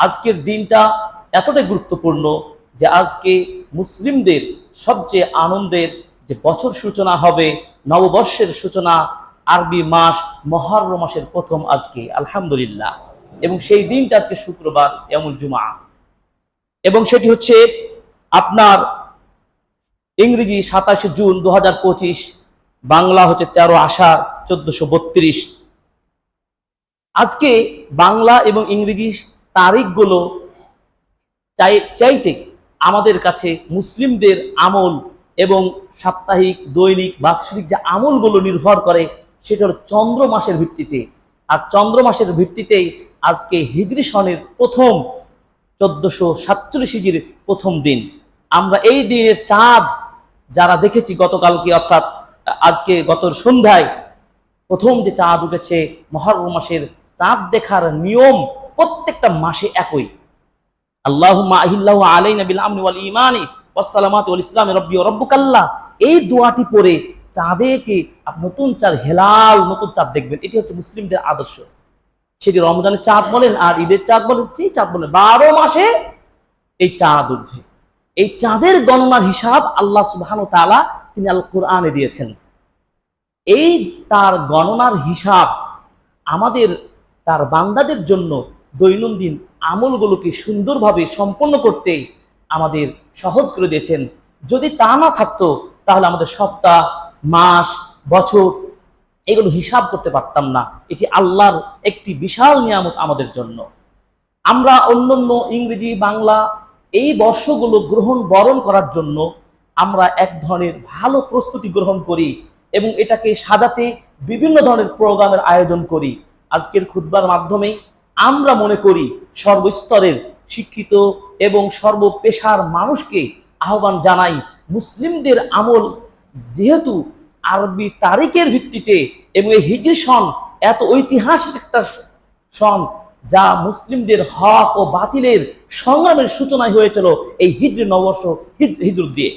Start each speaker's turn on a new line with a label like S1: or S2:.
S1: আজকের দিনটা এতটাই গুরুত্বপূর্ণ যে আজকে মুসলিমদের সবচেয়ে আনন্দের যে বছর সূচনা হবে, নববর্ষের সূচনা, আরবি মাস, মহরম মাসের প্রথম আজকে, আলহামদুলিল্লাহ। এবং সেই দিনটা আজকে শুক্রবার এমন জুমা এবং সেটি হচ্ছে আপনার ইংরেজি সাতাশে জুন দু হাজার পঁচিশ, বাংলা হচ্ছে তেরো আষাঢ় চোদ্দশো আজকে বাংলা এবং ইংরেজি তারিখগুলো চাই, চাইতে আমাদের কাছে মুসলিমদের আমল এবং সাপ্তাহিক, দৈনিক, বাৎসরিক যে আমলগুলো নির্ভর করে, সেটা হলো চন্দ্র মাসের ভিত্তিতে। আর চন্দ্র মাসের ভিত্তিতেই আজকে হিজরি সনের প্রথম চোদ্দশো সাতচল্লিশ হিজির প্রথম দিন। আমরা এই দিনের চাঁদ যারা দেখেছি গতকালকে, অর্থাৎ আজকে গত সন্ধ্যায়, প্রথম যে চাঁদ উঠেছে মহরম মাসের, চাঁদ দেখার নিয়ম প্রত্যেকটা মাসে একই। আল্লাহুম্মা আহিল্লাহু আলাইনা বিল আমনি ওয়াল ঈমানি ওয়াসসালামাতু ওয়াল ইসলামি রাব্বি ওয়া রাব্বুকাল্লাহ। এই দোয়াটি পড়ে চাঁদেকে নতুন চাঁদ হেলাল, নতুন চাঁদ দেখবেন। এটি হচ্ছে মুসলিমদের আদর্শ। সেটি রমজানের চাঁদ বলেন আর ঈদের চাঁদ বলেন, যেই চাঁদ বলেন, বারো মাসে এই চাঁদ উঠবে। এই চাঁদের গণনার হিসাব আল্লাহ সুবহান তাআলা তিনি আল কোরআনে দিয়েছেন। এই তার গণনার হিসাব আমাদের, তার বান্দাদের জন্য দৈনন্দিন আমলগুলোকে সুন্দরভাবে সম্পন্ন করতে আমাদের সহজ করে দিয়েছেন। যদি তা না থাকতো, তাহলে আমাদের সপ্তাহ, মাস, বছর এগুলো হিসাব করতে পারতাম না। এটি আল্লাহর একটি বিশাল নিয়ামত আমাদের জন্য। আমরা অন্যান্য ইংরেজি, বাংলা এই বর্ষগুলো গ্রহণ, বরণ করার জন্য আমরা এক ধরনের ভালো প্রস্তুতি গ্রহণ করি এবং এটাকে সাজাতে বিভিন্ন ধরনের প্রোগ্রামের আয়োজন করি। আজকের খুদ্বার মাধ্যমে আমরা মনে করি সর্বস্তরের শিক্ষিত এবং সর্বপেশার মানুষকে আহ্বান জানাই মুসলিমদের আমল। যেহেতু আরবি তারিখের ভিত্তিতে এবং এই হিজরি সন এত ঐতিহাসিক একটা সন যা মুসলিমদের হক ও বাতিলের সংগ্রামের সূচনায় হয়েছিল এই হিজরি নববর্ষ হিজ- হিজরত দিয়ে।